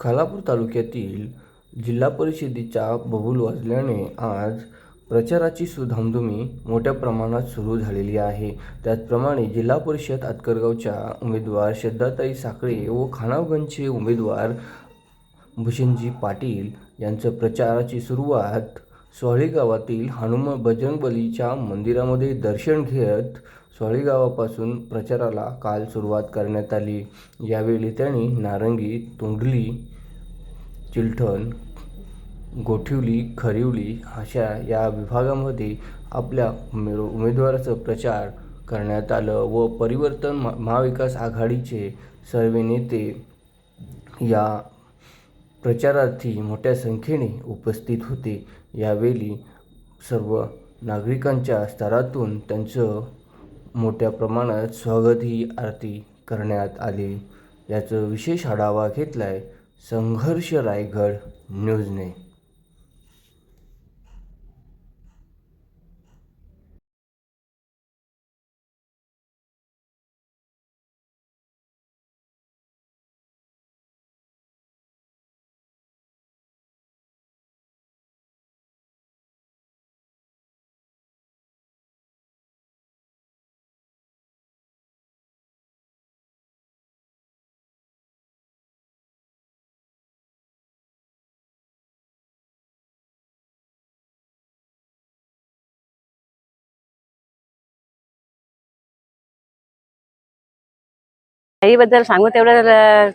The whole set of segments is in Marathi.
खालापूर तालुक्यातील जिल्हा परिषदेच्या बबूल वाजल्याने आज प्रचाराची सुधामधुमी मोठ्या प्रमाणात सुरू झालेली आहे. त्याचप्रमाणे जिल्हा परिषद आतकरगावच्या उमेदवार श्रद्धाताई साखळे व खानावगंजचे उमेदवार भूषणजी पाटील यांचं प्रचाराची सुरुवात सोहळी गावातील हनुमान बजरंगबलीच्या मंदिरामध्ये दर्शन घेत सोळीगावापासून प्रचाराला काल सुरुवात करण्यात आली. यावेळी त्यांनी नारंगी तोंडली चिलठण गोठिवली खरिवली अशा या विभागामध्ये आपल्या उमे उमेदवाराचं प्रचार करण्यात आलं व परिवर्तन महाविकास आघाडीचे सर्व नेते या प्रचारार्थी मोठ्या संख्येने उपस्थित होते. यावेळी सर्व नागरिकांच्या स्तरातून त्यांचं मोठ्या प्रमाणात स्वागत ही आरती करण्यात आली. याचं विशेष आढावा घेतलाय संघर्ष रायगड न्यूजने. बद्दल सांगू तेवढं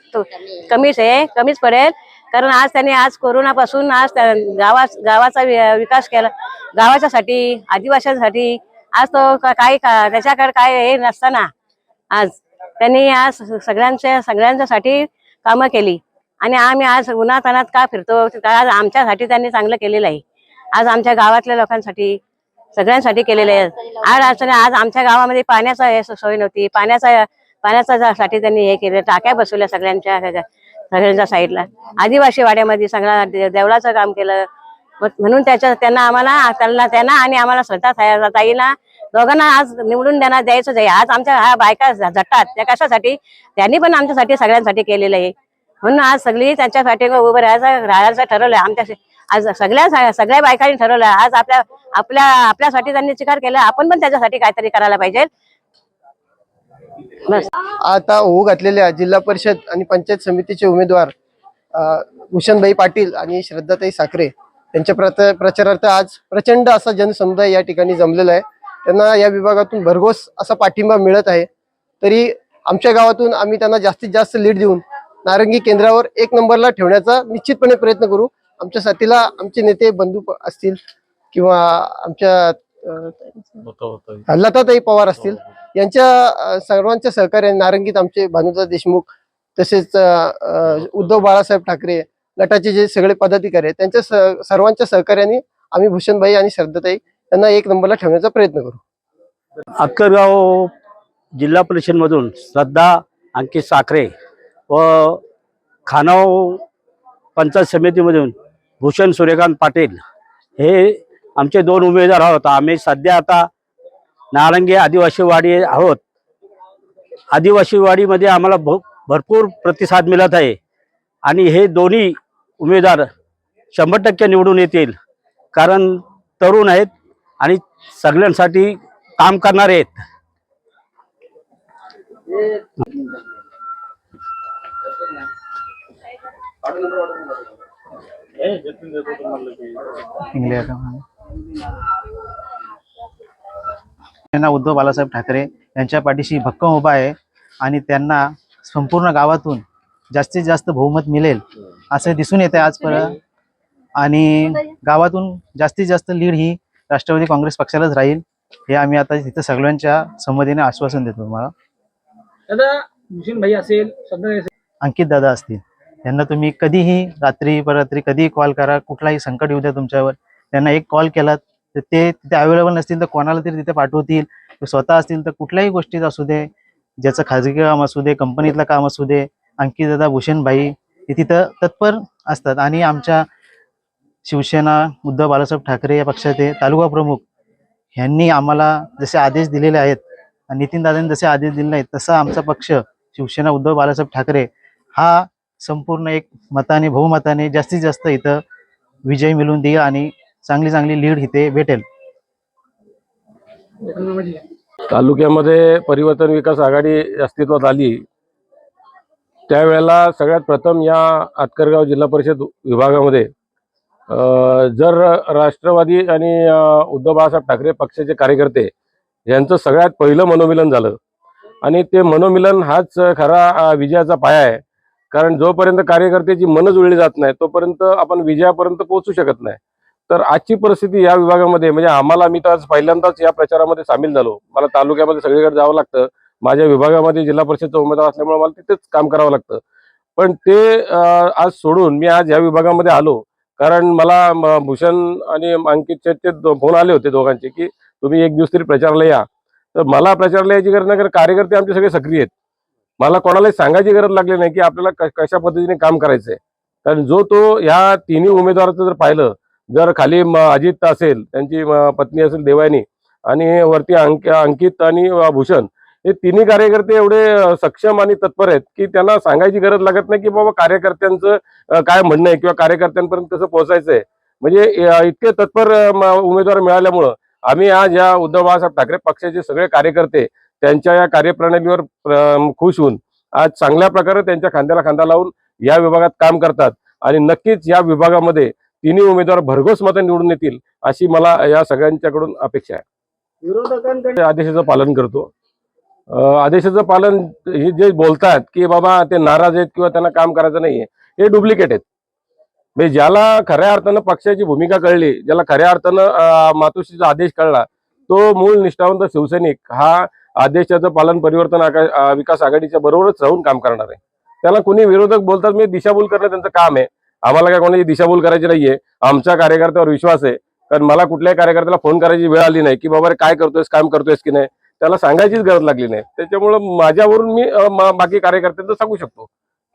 कमीच आहे कमीच पडेल. कारण आज त्यांनी आज कोरोनापासून आज त्या गावा गावाचा विकास केला. गावाच्यासाठी आदिवासींसाठी आज तो काही का- त्याच्याकडे काय हे नसताना आज त्यांनी आज सगळ्यांच्या सगळ्यांच्यासाठी कामं केली. आणि आम्ही आज उन्हातानात का फिरतो आज आमच्यासाठी त्यांनी चांगलं केलेलं आहे. आज आमच्या गावातल्या लोकांसाठी सगळ्यांसाठी केलेलं आहे. आज आज आमच्या गावामध्ये पाण्याचा हे सोय नव्हती. पाण्याचा पाण्याचा साठी त्यांनी हे केलं टाक्या बसवल्या सगळ्यांच्या सगळ्यांच्या साईडला. आदिवासी वाड्यामध्ये सगळ्या देवळाचं काम केलं. म्हणून त्याच्या त्यांना आम्हाला त्यांना त्यांना आणि आम्हाला स्वतः ताईला दोघांना आज निवडून देणार द्यायचंच आहे. आज आमच्या ह्या बायका झटतात. त्या कशासाठी? त्यांनी पण आमच्यासाठी सगळ्यांसाठी केलेलं आहे. म्हणून आज सगळी त्यांच्यासाठी उभं राहायचं राहायचं ठरवलं. आमच्या आज सगळ्या सगळ्या बायकांनी ठरवलं. आज आपल्या आपल्या आपल्यासाठी त्यांनी शिकार केला. आपण पण त्याच्यासाठी काहीतरी करायला पाहिजे. आता होऊ घातलेल्या जिल्हा परिषद आणि पंचायत समितीचे उमेदवार भूषणभाई पाटील आणि श्रद्धाताई साखरे यांच्या प्रत- प्रचारार्थ आज प्रचंड असा जनसमुदाय या ठिकाणी जमलेला आहे. त्यांना या विभागातून भरघोस असा पाठिंबा मिळत आहे. तरी आमच्या गावातून आम्ही त्यांना जास्तीत जास्त लीड देऊन नारंगी केंद्रावर एक नंबरला ठेवण्याचा निश्चितपणे प्रयत्न करू. आमच्या साथीला आमचे नेते बंधू असतील किंवा आमच्या लताताई पवार असतील. यांच्या सर्वांच्या सहकार्याने नारंगीत आमचे भानुदा देशमुख तसेच उद्धव बाळासाहेब ठाकरे गटाचे जे सगळे पदाधिकारी आहेत त्यांच्या स- सर्वांच्या सहकार्याने आम्ही भूषणबाई आणि श्रद्धाताई यांना एक नंबरला ठेवण्याचा प्रयत्न करू. अक्करगाव जिल्हा परिषदमधून श्रद्धा अंकित साखरे व खानाव पंचायत समितीमधून भूषण सूर्यकांत पाटील हे आमचे दोन उमेदवार आहोत. आम्ही सध्या आता नारंगी आदिवासीवाडी आहोत. आदिवासीवाडीमध्ये आम्हाला भ भरपूर प्रतिसाद मिळत आहे. आणि हे दोन्ही उमेदवार शंभर टक्के निवडून येतील. कारण तरुण आहेत आणि सगळ्यांसाठी काम करणार आहेत. त्यांना उद्धव बाळासाहेब ठाकरे यांच्या पाठीशी भक्कम उभा आहे आणि त्यांना संपूर्ण गावातून जास्तीत जास्त बहुमत मिळेल असे दिसून येते आजपर्यंत आणि गावातून जास्तीत जास्त लीड ही राष्ट्रवादी काँग्रेस पक्षालाच राहील हे आम्ही आता तिथं सगळ्यांच्या संमतीने आश्वासन देतो तुम्हाला. दादा असेल अंकित दादा असतील त्यांना तुम्ही कधीही रात्री पररात्री कधीही कॉल करा कुठलाही संकट येऊ द्या तुमच्यावर त्यांना एक कॉल केलात तर ते तिथे अवेलेबल नसतील तर कोणाला तरी तिथे पाठवतील. स्वतः असतील तर कुठल्याही गोष्टीत असू दे ज्याचं खाजगी काम असू दे कंपनीतलं काम असू दे अंकित दादा भूषण भाई तिथं तत्पर असतात. आणि आमच्या शिवसेना उद्धव बाळासाहेब ठाकरे या पक्षाचे तालुका प्रमुख ह्यांनी आम्हाला जसे आदेश दिलेले आहेत नितीन दादांनी जसे आदेश दिले आहेत तसा आमचा पक्ष शिवसेना उद्धव बाळासाहेब ठाकरे हा संपूर्ण एक मताने बहुमताने जास्तीत जास्त इथं विजय मिळवून देईल आणि चांगली चांगली लीड इथे भेटेल. तालुक्यामध्ये परिवर्तन विकास आघाडी अस्तित्वात आली. त्यावेळेला सगळ्यात प्रथम या आतकरगाव जिल्हा परिषद विभागामध्ये जर राष्ट्रवादी आणि उद्धव बाळासाहेब ठाकरे पक्षाचे कार्यकर्ते यांचं सगळ्यात पहिलं मनोमिलन झालं. आणि ते मनोमिलन हाच खरा विजयाचा पाया आहे. कारण जोपर्यंत कार्यकर्त्याची मन जुळली जात नाही तोपर्यंत आपण विजयापर्यंत पोहोचू शकत नाही. तर आजची परिस्थिती या विभागामध्ये म्हणजे आम्हाला मी तर आज पहिल्यांदाच या प्रचारामध्ये सामील झालो. मला तालुक्यामध्ये सगळीकडे जावं लागतं. माझ्या विभागामध्ये जिल्हा परिषदचा उमेदवार असल्यामुळे मला तिथेच काम करावं लागतं. पण ते आज सोडून मी आज या विभागामध्ये आलो. कारण मला भूषण आणि अंकितचे ते फोन आले होते दोघांचे की तुम्ही एक दिवस तरी प्रचारला या. तर मला प्रचारला यायची गरज नाही कारण कार्यकर्ते आमचे सगळे सक्रिय आहेत. मला कोणालाही सांगायची गरज लागली नाही की आपल्याला कशा पद्धतीने काम करायचंय. कारण जो तो ह्या तिन्ही उमेदवाराचं जर पाहिलं जर खाली म- अजित असेल त्यांची पत्नी असेल देवानी आणि वरती अंक अंकित आणि भूषण हे तिन्ही कार्यकर्ते एवढे सक्षम आणि तत्पर आहेत की त्यांना सांगायची गरज लागत नाही की बाबा कार्यकर्त्यांचं काय म्हणणं आहे किंवा कार्यकर्त्यांपर्यंत कसं आहे म्हणजे इतके तत्पर म- उमेदवार मिळाल्यामुळं आम्ही आज या उद्धव बाळासाहेब ठाकरे पक्षाचे सगळे कार्यकर्ते त्यांच्या या कार्यप्रणालीवर खुश होऊन आज चांगल्या प्रकारे त्यांच्या खांद्याला खांदा लावून या विभागात काम करतात. आणि नक्कीच या विभागामध्ये तिन्ही उमेदवार भरघोस मतं निवडून येतील अशी मला या सगळ्यांच्याकडून अपेक्षा आहे. विरोधकांकडे आदेशाचं पालन करतो. आदेशाचं पालन हे जे बोलतात की बाबा ते नाराज आहेत किंवा त्यांना काम करायचं नाहीये हे डुप्लिकेट आहेत. म्हणजे ज्याला खऱ्या अर्थानं पक्षाची भूमिका कळली ज्याला खऱ्या अर्थानं मातोश्रीचा आदेश कळला तो मूळ निष्ठावंत शिवसैनिक हा आदेशाचं पालन परिवर्तन विकास आघाडीच्या बरोबरच राहून काम करणार आहे. त्याला कोणी विरोधक बोलतात म्हणजे दिशाभूल करणं त्यांचं काम आहे. आम्हाला काय कोणाची दिशाभूल करायची नाहीये. आमच्या कार्यकर्त्यावर विश्वास आहे. कारण मला कुठल्याही कार्यकर्त्याला फोन करायची वेळ आली नाही की बाबा रे काय करतोयस काम करतोयस की नाही? त्याला सांगायचीच गरज लागली नाही. त्याच्यामुळं माझ्यावरून मी बाकी कार्यकर्त्यांना सांगू शकतो.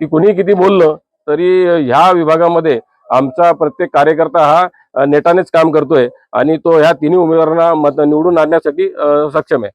की कुणी किती बोललं तरी ह्या विभागामध्ये आमचा प्रत्येक कार्यकर्ता हा नेटानेच काम करतोय. आणि तो ह्या तिन्ही उमेदवारांना मत निवडून आणण्यासाठी सक्षम आहे.